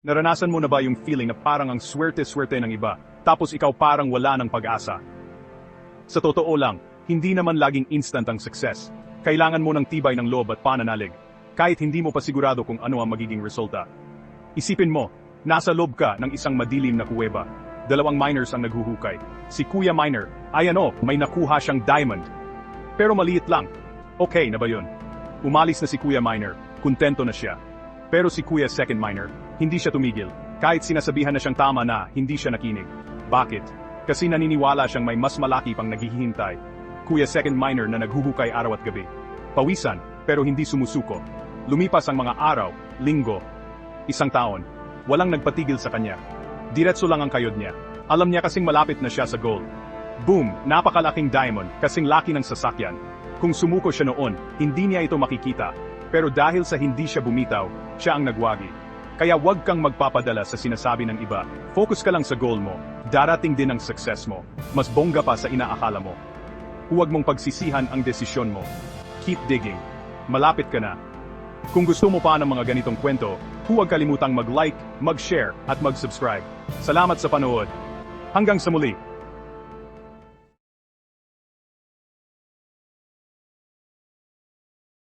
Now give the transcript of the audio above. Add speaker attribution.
Speaker 1: Naranasan mo na ba yung feeling na parang ang swerte-swerte ng iba, tapos ikaw parang wala ng pag-asa? Sa totoo lang, hindi naman laging instant ang success. Kailangan mo ng tibay ng loob at pananalig, kahit hindi mo pa sigurado kung ano ang magiging resulta. Isipin mo, nasa loob ka ng isang madilim na kuweba. Dalawang miners ang naghuhukay. Si Kuya Miner, ay ano, may nakuha siyang diamond. Pero maliit lang. Okay na ba yun? Umalis na si Kuya Miner, kontento na siya. Pero si Kuya Second Miner, hindi siya tumigil. Kahit sinasabihan na siyang tama na, hindi siya nakinig. Bakit? Kasi naniniwala siyang may mas malaki pang naghihintay. Kuya Second Miner na naghuhukay araw at gabi. Pawisan, pero hindi sumusuko. Lumipas ang mga araw, linggo, isang taon. Walang nagpatigil sa kanya. Diretso lang ang kayod niya. Alam niya kasing malapit na siya sa goal. Boom! Napakalaking diamond, kasing laki ng sasakyan. Kung sumuko siya noon, hindi niya ito makikita. Pero dahil sa hindi siya bumitaw, siya ang nagwagi. Kaya huwag kang magpapadala sa sinasabi ng iba. Focus ka lang sa goal mo. Darating din ang success mo. Mas bongga pa sa inaakala mo. Huwag mong pagsisihan ang desisyon mo. Keep digging. Malapit ka na. Kung gusto mo pa ng mga ganitong kwento, huwag kalimutang mag-like, mag-share, at mag-subscribe. Salamat sa panood. Hanggang sa muli.